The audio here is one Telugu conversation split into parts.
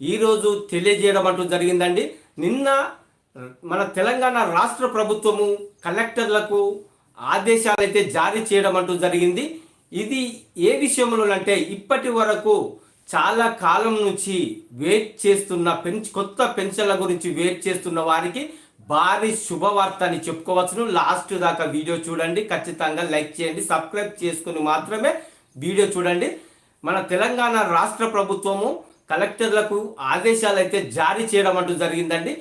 ఈరోజు తెలియజేయడం అంటూ జరిగిందండి. నిన్న మన తెలంగాణ రాష్ట్ర ప్రభుత్వము కలెక్టర్లకు ఆదేశాలు అయితే జారీ చేయడం అంటూ జరిగింది. ఇది ఏ విషయంలో అంటే ఇప్పటి వరకు చాలా కాలం నుంచి వెయిట్ చేస్తున్న పెంచ్ కొత్త పెన్షన్ల గురించి వెయిట్ చేస్తున్న వారికి భారీ శుభవార్త అని చెప్పుకోవచ్చును. లాస్ట్ దాకా వీడియో చూడండి. ఖచ్చితంగా లైక్ చేయండి. సబ్స్క్రైబ్ చేసుకుని మాత్రమే వీడియో చూడండి. మన తెలంగాణ రాష్ట్ర ప్రభుత్వము కలెక్టర్లకు ఆదేశాలు అయితే జారీ చేయడం అంటూ జరిగిందండి.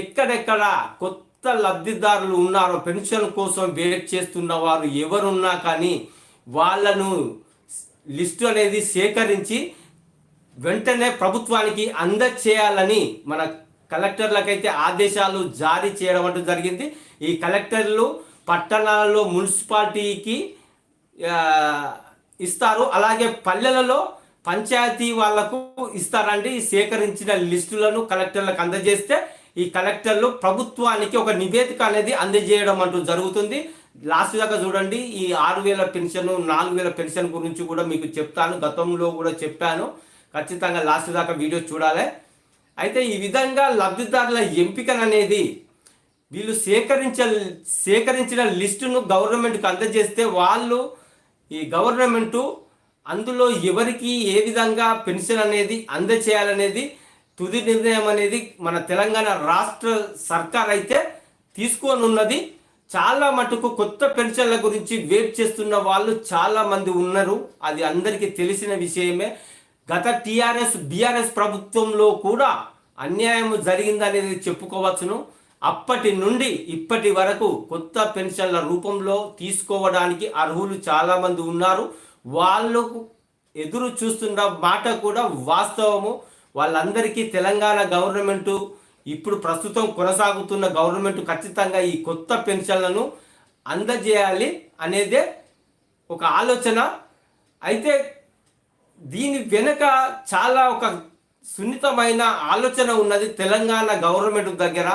ఎక్కడెక్కడ కొత్త లబ్ధిదారులు ఉన్నారో పెన్షన్ కోసం వెయిట్ చేస్తున్న వారు ఎవరున్నా కానీ వాళ్ళను లిస్టు అనేది సేకరించి వెంటనే ప్రభుత్వానికి అందచేయాలని మన కలెక్టర్లకైతే ఆదేశాలు జారీ చేయడం అంటూ జరిగింది. ఈ కలెక్టర్లు పట్టణాలలో మున్సిపాలిటీకి ఇస్తారు. అలాగే పల్లెలలో పంచాయతీ వాళ్ళకు ఇస్తారండి. సేకరించిన లిస్టులను కలెక్టర్లకు అందజేస్తే ఈ కలెక్టర్లు ప్రభుత్వానికి ఒక నివేదిక అనేది అందజేయడం అంటూ జరుగుతుంది. లాస్ట్ దాకా చూడండి ఈ ఆరు వేల పెన్షన్ నాలుగు వేల పెన్షన్ గురించి కూడా మీకు చెప్తాను. గతంలో కూడా చెప్పాను. ఖచ్చితంగా లాస్ట్ దాకా వీడియో చూడాలి. అయితే ఈ విధంగా లబ్ధిదారుల ఎంపికననేది వీళ్ళు సేకరించ సేకరించిన లిస్టును గవర్నమెంట్కి అందజేస్తే వాళ్ళు ఈ గవర్నమెంటు అందులో ఎవరికి ఏ విధంగా పెన్షన్ అనేది అందచేయాలనేది తుది నిర్ణయం అనేది మన తెలంగాణ రాష్ట్ర సర్కార్ అయితే తీసుకోనున్నది. చాలా మటుకు కొత్త పెన్షన్ల గురించి వెయిట్ చేస్తున్న వాళ్ళు చాలా మంది ఉన్నారు. అది అందరికీ తెలిసిన విషయమే. గత టీఆర్ఎస్ బీఆర్ఎస్ ప్రభుత్వంలో కూడా అన్యాయం జరిగిందనేది చెప్పుకోవచ్చును. అప్పటి నుండి ఇప్పటి వరకు కొత్త పెన్షన్ల రూపంలో తీసుకోవడానికి అర్హులు చాలామంది ఉన్నారు. వాళ్ళకు ఎదురు చూస్తున్న మాట కూడా వాస్తవము. వాళ్ళందరికీ తెలంగాణ గవర్నమెంటు ఇప్పుడు ప్రస్తుతం కొనసాగుతున్న గవర్నమెంట్ ఖచ్చితంగా ఈ కొత్త పెన్షన్లను అందజేయాలి అనేదే ఒక ఆలోచన. అయితే దీని వెనుక చాలా ఒక సున్నితమైన ఆలోచన ఉన్నది తెలంగాణ గవర్నమెంట్ దగ్గర.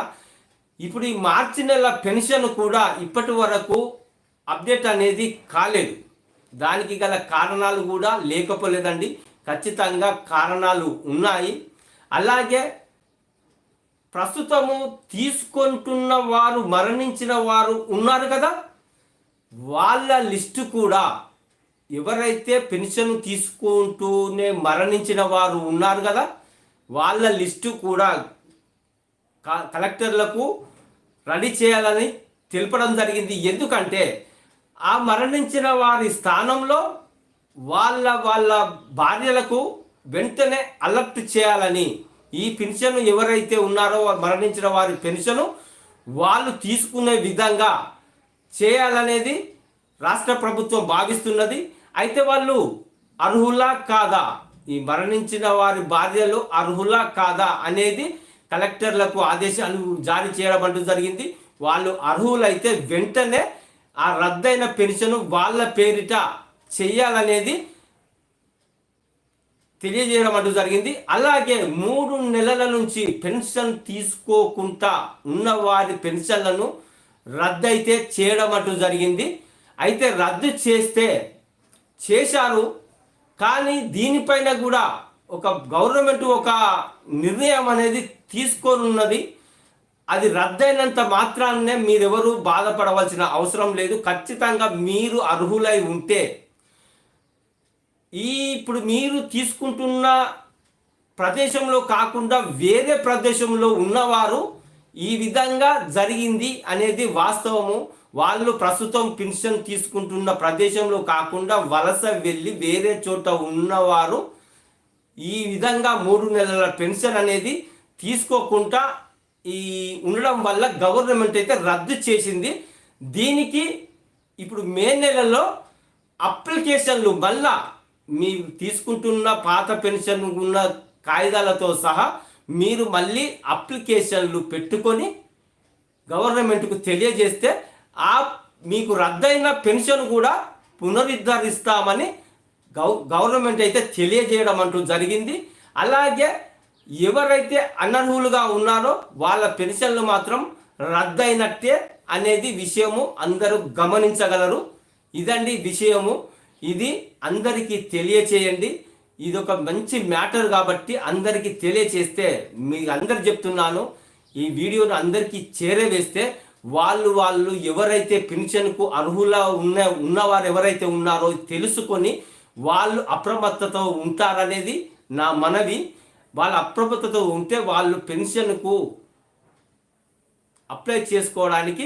ఇప్పుడు ఈ మార్చి నెల పెన్షన్ కూడా ఇప్పటి వరకు అప్డేట్ అనేది కాలేదు. దానికి గల కారణాలు కూడా లేకపోలేదండి. ఖచ్చితంగా కారణాలు ఉన్నాయి. అలాగే ప్రస్తుతము తీసుకుంటున్న వారు మరణించిన వారు ఉన్నారు కదా. వాళ్ళ లిస్టు కూడా ఎవరైతే పెన్షన్ తీసుకుంటూనే మరణించిన వారు ఉన్నారు కదా వాళ్ళ లిస్టు కూడా కలెక్టర్లకు రెడీ చేయాలని తెలపడం జరిగింది. ఎందుకంటే ఆ మరణించిన వారి స్థానంలో వాళ్ళ వాళ్ళ భార్యలకు వెంటనే అలర్ట్ చేయాలని ఈ పెన్షన్ ఎవరైతే ఉన్నారో మరణించిన వారి పెన్షను వాళ్ళు తీసుకునే విధంగా చేయాలనేది రాష్ట్ర ప్రభుత్వం భావిస్తున్నది. అయితే వాళ్ళు అర్హులా కాదా? ఈ మరణించిన వారి భార్యలు అర్హులా కాదా అనేది కలెక్టర్లకు ఆదేశాలు జారీ చేయడం అంటూ జరిగింది. వాళ్ళు అర్హులైతే వెంటనే ఆ రద్దయిన పెన్షన్ వాళ్ళ పేరిట చెయ్యాలనేది తెలియజేయడం అంటూ జరిగింది. అలాగే మూడు నెలల నుంచి పెన్షన్ తీసుకోకుండా ఉన్న వారి పెన్షన్లను రద్దు అయితే చేయడం అంటూ జరిగింది. అయితే రద్దు చేస్తే చేశారు కానీ దీనిపైన కూడా ఒక గవర్నమెంట్ ఒక నిర్ణయం అనేది తీసుకోనున్నది. ఉన్నది అది రద్దయినంత మాత్రాన్నే మీరెవరు బాధపడవలసిన అవసరం లేదు. ఖచ్చితంగా మీరు అర్హులై ఉంటే ఈ ఇప్పుడు మీరు తీసుకుంటున్న ప్రదేశంలో కాకుండా వేరే ప్రదేశంలో ఉన్నవారు ఈ విధంగా జరిగింది అనేది వాస్తవము. వాళ్ళు ప్రస్తుతం పెన్షన్ తీసుకుంటున్న ప్రదేశంలో కాకుండా వలస వెళ్ళి వేరే చోట ఉన్నవారు ఈ విధంగా మూడు నెలల పెన్షన్ అనేది తీసుకోకుండా ఈ ఉండడం వల్ల గవర్నమెంట్ అయితే రద్దు చేసింది. దీనికి ఇప్పుడు మే నెలలో అప్లికేషన్లు మళ్ళా మీరు తీసుకుంటున్న పాత పెన్షన్ ఉన్న కాగితాలతో సహా మీరు మళ్ళీ అప్లికేషన్లు పెట్టుకొని గవర్నమెంట్కు తెలియజేస్తే ఆ మీకు రద్దయిన పెన్షన్ కూడా పునరుద్ధరిస్తామని గవ గవర్నమెంట్ అయితే తెలియజేయడం అంటూ జరిగింది. అలాగే ఎవరైతే అనర్హులుగా ఉన్నారో వాళ్ళ పెన్షన్లు మాత్రం రద్దయినట్టే అనేది విషయము అందరూ గమనించగలరు. ఇదండి విషయము. ఇది అందరికీ తెలియచేయండి. ఇది ఒక మంచి మ్యాటర్ కాబట్టి అందరికీ తెలియచేస్తే మీ అందరు చెప్తున్నాను. ఈ వీడియోను అందరికీ చేరవేస్తే వాళ్ళు వాళ్ళు ఎవరైతే పెన్షన్కు అర్హులా ఉన్న ఉన్నవారు ఎవరైతే ఉన్నారో తెలుసుకొని వాళ్ళు అప్రమత్తతో ఉంటారనేది నా మనవి. వాళ్ళ అప్రమత్తతో ఉంటే వాళ్ళు పెన్షన్కు అప్లై చేసుకోవడానికి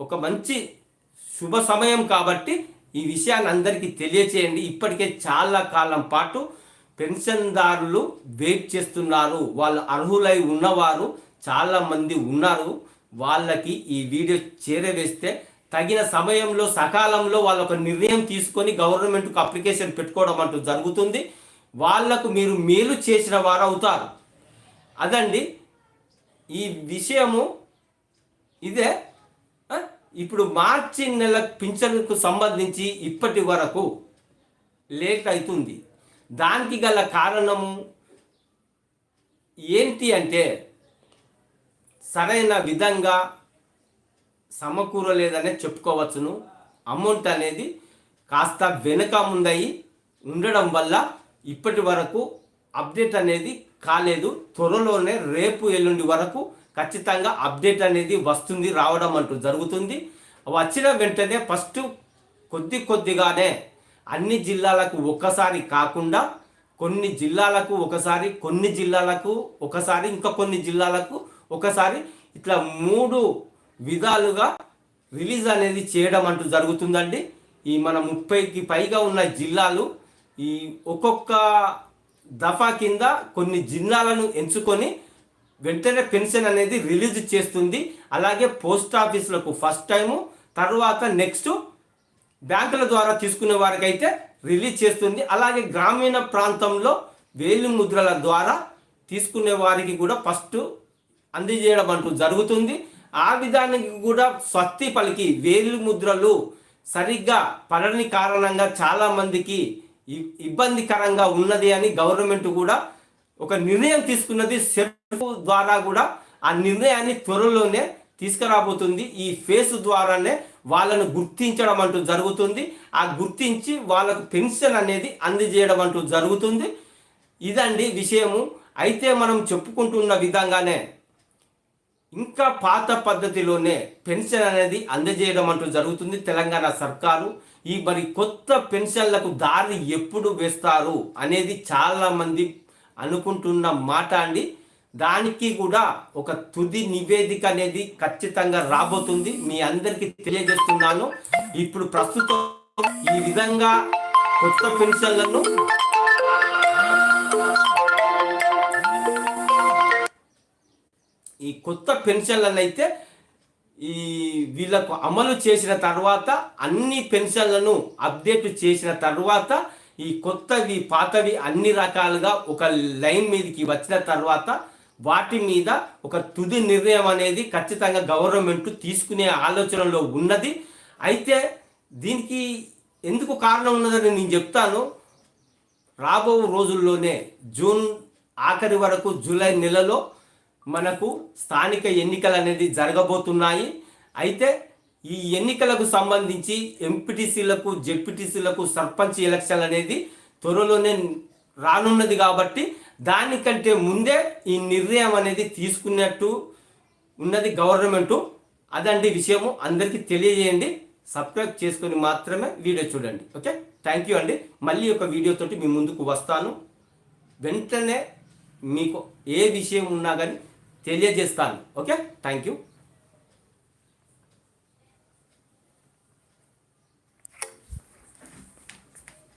ఒక మంచి శుభ సమయం కాబట్టి ఈ విషయాన్ని అందరికీ తెలియచేయండి. ఇప్పటికే చాలా కాలం పాటు పెన్షన్దారులు వెయిట్ చేస్తున్నారు. వాళ్ళు అర్హులై ఉన్నవారు చాలామంది ఉన్నారు. వాళ్ళకి ఈ వీడియో చేరవేస్తే తగిన సమయంలో సకాలంలో వాళ్ళ ఒక నిర్ణయం తీసుకొని గవర్నమెంట్కు అప్లికేషన్ పెట్టుకోవడం అంటూ జరుగుతుంది. వాళ్ళకు మీరు మేలు చేసిన వారు అవుతారు. అదండి. ఈ విషయము ఇదే. ఇప్పుడు మార్చి నెల పింఛన్కు సంబంధించి ఇప్పటి వరకు లేట్ అవుతుంది దానికి గల కారణము ఏంటి అంటే సరైన విధంగా సమకూరలేదనే చెప్పుకోవచ్చును. అమౌంట్ అనేది కాస్త వెనుక ముందయి ఉండడం వల్ల ఇప్పటి వరకు అప్డేట్ అనేది కాలేదు. త్వరలోనే రేపు ఎల్లుండి వరకు ఖచ్చితంగా అప్డేట్ అనేది వస్తుంది రావడం అంటూ జరుగుతుంది. వచ్చిన వెంటనే ఫస్ట్ కొద్ది కొద్దిగానే అన్ని జిల్లాలకు ఒక్కసారి కాకుండా కొన్ని జిల్లాలకు ఒకసారి కొన్ని జిల్లాలకు ఒకసారి ఇంకా కొన్ని జిల్లాలకు ఒకసారి ఇట్లా మూడు విధాలుగా రిలీజ్ అనేది చేయడం అంటూ జరుగుతుందండి. ఈ మన ముప్పైకి పైగా ఉన్న జిల్లాలు ఈ ఒక్కొక్క దఫా కింద కొన్ని జిల్లాలను ఎంచుకొని వెంటనే పెన్షన్ అనేది రిలీజ్ చేస్తుంది. అలాగే పోస్ట్ ఆఫీసులకు ఫస్ట్ టైము తర్వాత నెక్స్ట్ బ్యాంకుల ద్వారా తీసుకునే వారికైతే రిలీజ్ చేస్తుంది. అలాగే గ్రామీణ ప్రాంతంలో వేలి ముద్రల ద్వారా తీసుకునే వారికి కూడా ఫస్ట్ అందజేయడం అంటూ జరుగుతుంది. ఆ విధానికి కూడా స్వస్తి పలికి వేలు ముద్రలు సరిగ్గా పడని కారణంగా చాలామందికి ఇబ్బందికరంగా ఉన్నది అని గవర్నమెంట్ కూడా ఒక నిర్ణయం తీసుకున్నది సెర్ఫ్ ద్వారా కూడా ఆ నిర్ణయాన్ని త్వరలోనే తీసుకురాబోతుంది. ఈ ఫేస్ ద్వారానే వాళ్ళను గుర్తించడం అంటూ జరుగుతుంది. ఆ గుర్తించి వాళ్ళకు పెన్షన్ అనేది అందజేయడం అంటూ జరుగుతుంది. ఇదండి విషయము. అయితే మనం చెప్పుకుంటున్న విధంగానే ఇంకా పాత పద్ధతిలోనే పెన్షన్ అనేది అందజేయడం అంటూ జరుగుతుంది తెలంగాణ సర్కారు. ఈ మరి కొత్త పెన్షన్లకు దారి ఎప్పుడు వేస్తారు అనేది చాలామంది అనుకుంటున్న మాట అండి. దానికి కూడా ఒక తుది నివేదిక అనేది ఖచ్చితంగా రాబోతుంది. మీ అందరికీ తెలియజేస్తున్నాను. ఇప్పుడు ప్రస్తుతం ఈ విధంగా కొత్త పెన్షన్లను ఈ కొత్త పెన్షన్లను అయితే ఈ వీళ్ళకు అమలు చేసిన తర్వాత అన్ని పెన్షన్లను అప్డేట్ చేసిన తర్వాత ఈ కొత్తవి పాతవి అన్ని రకాలుగా ఒక లైన్ మీదకి వచ్చిన తర్వాత వాటి మీద ఒక తుది నిర్ణయం అనేది ఖచ్చితంగా గవర్నమెంట్ తీసుకునే ఆలోచనలో ఉన్నది. అయితే దీనికి ఎందుకు కారణం ఉన్నదని నేను చెప్తాను. రాబో రోజుల్లోనే జూన్ ఆఖరి వరకు జూలై నెలలో మనకు స్థానిక ఎన్నికలు అనేది జరగబోతున్నాయి. అయితే ఈ ఎన్నికలకు సంబంధించి ఎంపీటీసీలకు జెడ్పీటీసీలకు సర్పంచ్ ఎలక్షన్ అనేది త్వరలోనే రానున్నది కాబట్టి దానికంటే ముందే ఈ నిర్ణయం అనేది తీసుకున్నట్టు ఉన్నది గవర్నమెంటు. అదండి విషయము. అందరికీ తెలియజేయండి. సబ్స్క్రైబ్ చేసుకొని మాత్రమే వీడియో చూడండి. ఓకే? థ్యాంక్ యూ అండి. మళ్ళీ ఒక వీడియోతోటి మీ ముందుకు వస్తాను. వెంటనే మీకు ఏ విషయం ఉన్నా కానీ తెలియజేస్తాను. ఓకే? Thank you